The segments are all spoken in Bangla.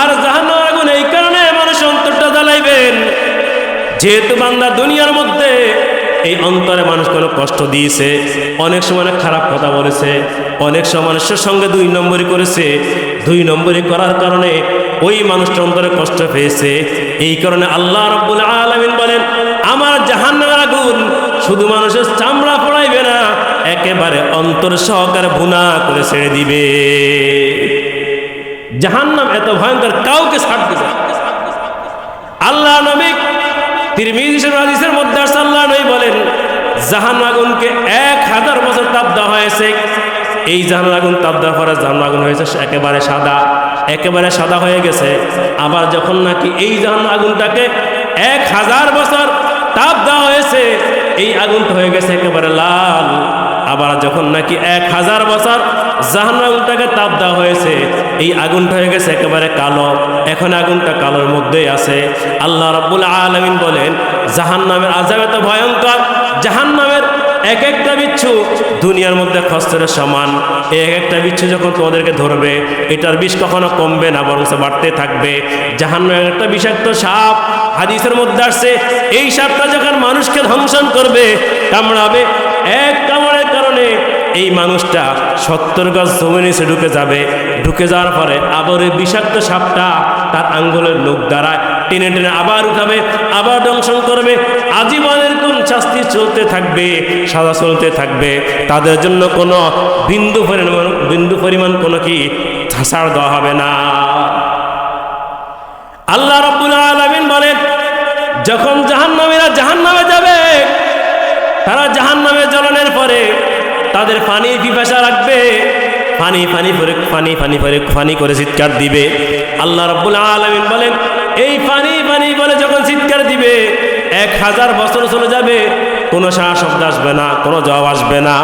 আর জাহান্নাম আগুন এই কারণে মানুষ অন্তরটা জ্বালাইবেন। যেহেতু বান্দা দুনিয়ার মধ্যে এই অন্তরে মানুষ কোনো কষ্ট দিয়েছে, অনেক সময় অনেক খারাপ কথা বলেছে, অনেক সময় মানুষের সঙ্গে দুই নম্বরই করেছে, দুই নম্বরই করার কারণে ওই মানুষটা অন্তরে কষ্ট পেয়েছে। এই কারণে আল্লাহ রব্বুল আলমিন বলেন, আমার জাহান্নামের আগুন শুধু মানুষের চামড়া পড়াইবে না, একেবারে অন্তর সহকারে ভুনা করে ছেড়ে দিবে। জাহান্নাম এত ভয়ঙ্কর কাউকে ছাড় দিবে আল্লাহ নবী তিরমিজির মধ্যে আল্লাহ নবী বলেন জাহান আগুনকে এক হাজার বছর তাপ দেওয়া হয়েছে। এই জাহান আগুন তাপ দেওয়ার পরে জাহান আগুন হয়েছে একেবারে সাদা একেবারে সাদা হয়ে গেছে। আবার যখন নাকি এই জাহান আগুনটাকে এক হাজার বছর তাপ দেওয়া হয়েছে, এই আগুনটা হয়ে গেছে একেবারে লাল। আবার যখন নাকি এক হাজার বছর জাহান আগুনটাকে তাপ দেওয়া হয়েছে এই আগুনটা হয়ে গেছে একেবারে কালো। এখন আগুনটা কালোর মধ্যেই আছে। আল্লাহ রাব্বুল আলমিন বলেন জাহান নামের আজাব এত ভয়ঙ্কর জাহান নামের এক একটা বিচ্ছু দুনিয়ার মধ্যে খস্তরের সমান। এই এক একটা বিচ্ছু যখন তোমাদেরকে ধরবে, এটার বিষ কখনো কমবে না, বরং বাড়তে থাকবে। জাহান নামের একটা বিষাক্ত সাপ হাদিসের মধ্যে আসছে, এই সাপটা যখন মানুষকে ধ্বংসন করবে, কামড়াবে, এক এই মানুষটা সত্তর গাছ জমি নিচে ঢুকে যাবে। ঢুকে যাওয়ার পরে আবার ওই বিষাক্ত সাপটা তার আঙ্গুলের লোক দ্বারা টেনে টেনে আবার উঠাবে, আবার দংশন করবে। আজীবন এরকম শাস্তি চলতে থাকবে সাদা চলতে থাকবে। তাদের জন্য কোনো বিন্দু পরিমাণ বিন্দু পরিমাণ কোনো কি ছাড় দেওয়া হবে না। আল্লাহ রব্বুল আলমিন বলেন, যখন জাহান্নামীরা জাহান্নামে যাবে, তারা জাহান্নামে জ্বলনের পরে তাদের পানি পিপাসা রাখবে। পানি পানি করে পানি পানি করে পানি করে চিৎকার দিবে। আল্লাহ রব্বুল আলমিন বলেন, এই পানি পানি বলে যখন চিৎকার দিবে, এক হাজার বছর চলে যাবে, কোনো সারা শব্দ আসবে না, কোনো জবাব আসবে না।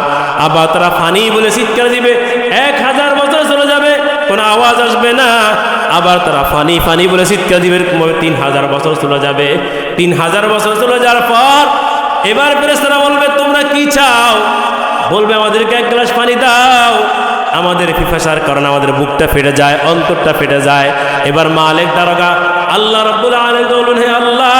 আবার তারা পানি বলে চিৎকার দিবে, এক হাজার বছর চলে যাবে, কোনো আওয়াজ আসবে না। আবার তারা ফানি ফানি বলে চিৎকার দিবে তিন হাজার বছর চলে যাবে। তিন হাজার বছর চলে যাওয়ার পর এবার ফেরেস্তারা বলবে, তোমরা কি চাও? বলবে, আমাদেরকে এক গ্লাস পানি দাও। আমাদের পিপাসার কারণে আমাদের বুকটা ফেটে যায়, অন্তরটা ফেটে যায়। এবার মালিক, দারোগা, আল্লাহ রব্বুল আলম বলুন, হে আল্লাহ,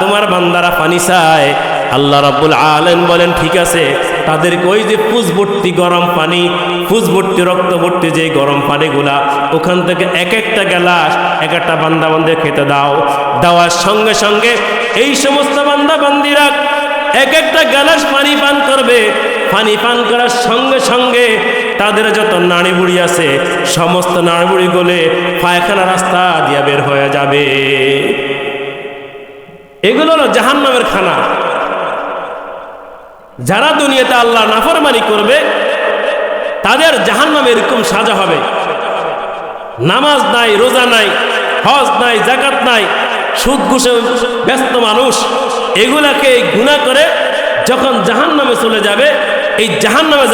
তোমার বান্দারা পানি চায়। আল্লাহ রাব্বুল আলেন বলেন, ঠিক আছে, তাদেরকে ওই যে ফুসভর্তি গরম পানি ফুসভর্তি রক্ত ভর্তি যে গরম পানিগুলা, ওখান থেকে এক একটা গ্লাস, এক একটা বান্দা বান্দে খেতে দাও। দেওয়ার সঙ্গে সঙ্গে এই সমস্ত বান্দা বান্দিরা এক একটা গ্লাস পানি পান করবে। পানি পান করার সঙ্গে সঙ্গে তাদের যত নাড়ি বুড়ি আছে, সমস্ত নাড়ি বুড়ি গলে পায়খানা রাস্তা দিয়া বের হয়ে যাবে। এগুলো হলো জাহান্নামের খানা। যারা দুনিয়াতে আল্লাহ নাফরমানি করবে, তাদের জাহান্নামে এরকম সাজা হবে। নামাজ নাই, রোজা নাই, হজ নাই জাকাত নাই, সুদ ঘুষে ব্যস্ত মানুষ। এগুলাকে এই গুণা করে যখন জাহান নামে চলে যাবে এই জাহান্নামে